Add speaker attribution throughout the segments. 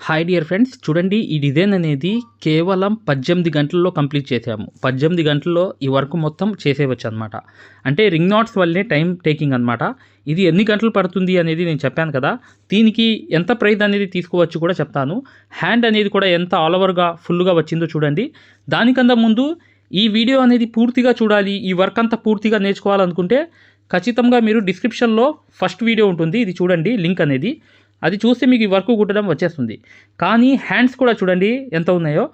Speaker 1: Hi dear friends చూడండి ఈ design అనేది కేవలం పద్దెనిమిది గంటల్లో కంప్లీట్ చేసాము. పద్దెనిమిది గంటల్లో ఈ వర్క్ మొత్తం చేసేయవచ్చు అనమాట అంటే రింగ్ నాట్స్ వల్లనే టైం టేకింగ్ అనమాట ఇది ఎన్ని గంటలు పడుతుంది అనేది నేను చెప్పాను కదా. దీనికి ఎంత ప్రైజ్ అనేది తీసుకోవచ్చు కూడా చెప్తాను. హ్యాండ్ అనేది కూడా ఎంత ఆల్ ఓవర్గా ఫుల్గా వచ్చిందో చూడండి. దానికన్నా ముందు ఈ వీడియో అనేది పూర్తిగా చూడాలి. ఈ వర్క్ అంతా పూర్తిగా నేర్చుకోవాలనుకుంటే ఖచ్చితంగా మీరు డిస్క్రిప్షన్లో ఫస్ట్ వీడియో ఉంటుంది. ఇది చూడండి లింక్ అనేది. అది చూస్తే మీకు ఈ వర్క్ కుట్టడం వచ్చేస్తుంది. కానీ హ్యాండ్స్ కూడా చూడండి ఎంత ఉన్నాయో.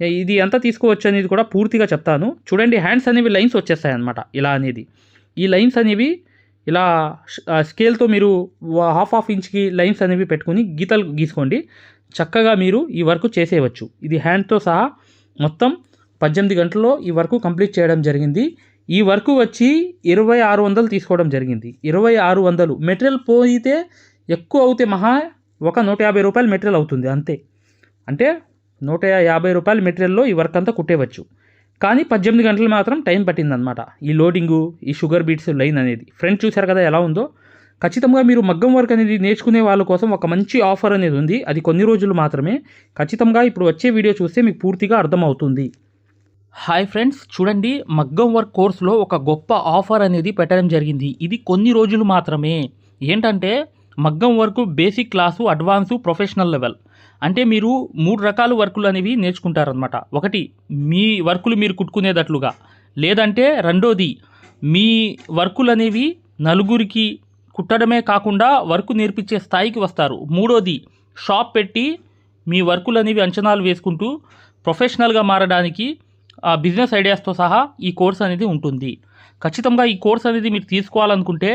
Speaker 1: ఇది ఎంత తీసుకోవచ్చు అనేది కూడా పూర్తిగా చెప్తాను. చూడండి హ్యాండ్స్ అనేవి లైన్స్ వచ్చేస్తాయి అన్నమాట. ఇలా అనేది. ఈ లైన్స్ అనేవి ఇలా స్కేల్తో మీరు హాఫ్ హాఫ్ ఇంచ్కి లైన్స్ అనేవి పెట్టుకొని గీతలు గీసుకోండి. చక్కగా మీరు ఈ వర్క్ చేసేయవచ్చు. ఇది హ్యాండ్తో సహా మొత్తం పద్దెనిమిది గంటల్లో ఈ వర్క్ కంప్లీట్ చేయడం జరిగింది. ఈ వర్క్ వచ్చి ఇరవై ఆరు వందలు తీసుకోవడం జరిగింది. ఇరవై ఆరు వందలు. మెటీరియల్ పోయితే ఎక్కువ అవుతే మహా ఒక నూట యాభై రూపాయల మెటీరియల్ అవుతుంది అంతే. అంటే నూట యాభై రూపాయల మెటీరియల్లో ఈ వర్క్ అంతా కుట్టేవచ్చు. కానీ పద్దెనిమిది గంటలు మాత్రం టైం పట్టిందనమాట ఈ లోడింగు ఈ షుగర్ బీట్స్ లైన్ అనేది. ఫ్రంట్ చూశారు కదా ఎలా ఉందో? ఖచ్చితంగా మీరు మగ్గం వర్క్ అనేది నేర్చుకునే వాళ్ళ కోసం ఒక మంచి ఆఫర్ అనేది ఉంది. అది కొన్ని రోజులు మాత్రమే. ఖచ్చితంగా ఇప్పుడు వచ్చే వీడియో చూస్తే మీకు పూర్తిగా అర్థమవుతుంది. Hi friends. చూడండి మగ్గం వర్క్ కోర్సులో ఒక గొప్ప ఆఫర్ అనేది పెట్టడం జరిగింది. ఇది కొన్ని రోజులు మాత్రమే. ఏంటంటే మగ్గం work basic class advance professional level. అంటే మీరు మూడు రకాల వర్కులు అనేవి నేర్చుకుంటారనమాట ఒకటి మీ వర్కులు మీరు కుట్టుకునేటట్లుగా లేదంటే రెండోది మీ వర్కులు అనేవి నలుగురికి కుట్టడమే కాకుండా వర్క్ నేర్పించే స్థాయికి వస్తారు. మూడోది షాప్ పెట్టి మీ వర్కులు అనేవి అంచనాలు వేసుకుంటూ ప్రొఫెషనల్గా మారడానికి ఆ బిజినెస్ ఐడియాస్తో సహా ఈ కోర్స్ అనేది ఉంటుంది. ఖచ్చితంగా ఈ కోర్స్ అనేది మీరు తీసుకోవాలనుకుంటే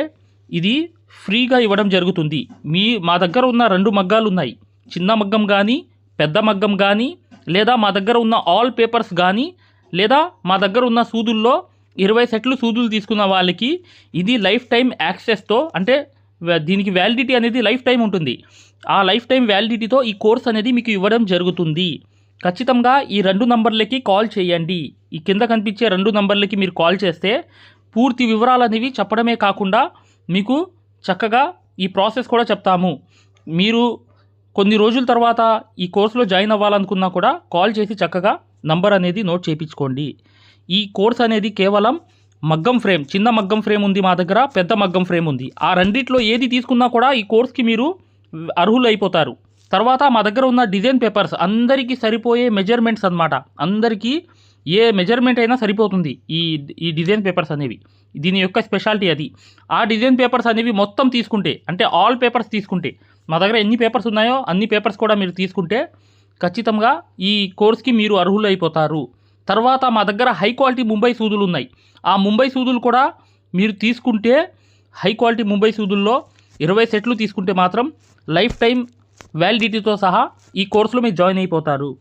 Speaker 1: ఇది ఫ్రీగా ఇవ్వడం జరుగుతుంది. మీ మా దగ్గర ఉన్న రెండు మగ్గాలు ఉన్నాయి చిన్న మగ్గం కానీ పెద్ద మగ్గం కానీ లేదా మా దగ్గర ఉన్న ఆల్ పేపర్స్ కానీ లేదా మా దగ్గర ఉన్న సూదుల్లో ఇరవై సెట్లు సూదులు తీసుకున్న వాళ్ళకి ఇది లైఫ్ టైం యాక్సెస్తో అంటే దీనికి వ్యాలిడిటీ అనేది లైఫ్ టైం ఉంటుంది. ఆ లైఫ్ టైం వ్యాలిడిటీతో ఈ కోర్స్ అనేది మీకు ఇవ్వడం జరుగుతుంది. ఖచ్చితంగా ఈ రెండు నంబర్లకి కాల్ చేయండి. ఈ కింద కనిపించే రెండు నంబర్లకి మీరు కాల్ చేస్తే పూర్తి వివరాలు అనేవి చెప్పడమే కాకుండా మీకు చక్కగా ఈ ప్రాసెస్ కూడా చెప్తాము. మీరు కొన్ని రోజుల తర్వాత ఈ కోర్సులో జాయిన్ అవ్వాలనుకున్నా కూడా కాల్ చేసి చక్కగా నంబర్ అనేది నోట్ చేయించుకోండి. ఈ కోర్స్ అనేది కేవలం మగ్గం ఫ్రేమ్ చిన్న మగ్గం ఫ్రేమ్ ఉంది మా దగ్గర పెద్ద మగ్గం ఫ్రేమ్ ఉంది. ఆ రెండిట్లో ఏది తీసుకున్నా కూడా ఈ కోర్స్కి మీరు అర్హులు అయిపోతారు తర్వాత మా దగ్గర ఉన్న డిజైన్ పేపర్స్ అందరికీ సరిపోయే మెజర్మెంట్స్ అన్నమాట. అందరికీ ఏ మెజర్మెంట్ అయినా సరిపోతుంది ఈ ఈ డిజైన్ పేపర్స్ అనేవి. దీని యొక్క స్పెషాలిటీ అది. ఆ డిజైన్ పేపర్స్ అనేవి మొత్తం తీసుకుంటే అంటే ఆల్ పేపర్స్ తీసుకుంటే మా దగ్గర ఎన్ని పేపర్స్ ఉన్నాయో అన్ని పేపర్స్ కూడా మీరు తీసుకుంటే ఖచ్చితంగా ఈ కోర్స్కి మీరు అర్హులు అయిపోతారు. తర్వాత మా దగ్గర హై క్వాలిటీ ముంబై సూదులు ఉన్నాయి. ఆ ముంబై సూదులు కూడా మీరు తీసుకుంటే హై క్వాలిటీ ముంబై సూదుల్లో ఇరవై సెట్లు తీసుకుంటే మాత్రం లైఫ్ టైం వ్యాలిడిటీతో సహా ఈ కోర్సులో మీరు జాయిన్ అయిపోతారు.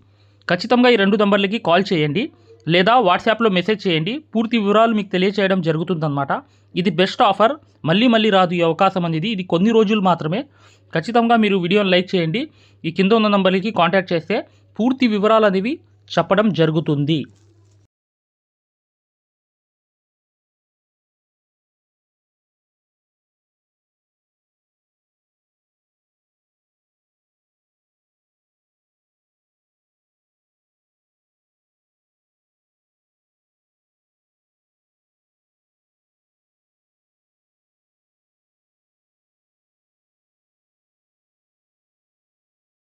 Speaker 1: ఖచ్చితంగా ఈ రెండు నంబర్లకి కాల్ చేయండి. లేదా వాట్సాప్లో మెసేజ్ చేయండి. పూర్తి వివరాలు మీకు తెలియచేయడం జరుగుతుందన్నమాట. ఇది బెస్ట్ ఆఫర్. మళ్ళీ మళ్ళీ రాదు ఈ అవకాశం అనేది. ఇది కొన్ని రోజులు మాత్రమే. ఖచ్చితంగా మీరు వీడియోని లైక్ చేయండి. ఈ కింద ఉన్న నెంబర్కి కాంటాక్ట్ చేస్తే పూర్తి వివరాలు అనేవి చెప్పడం జరుగుతుంది.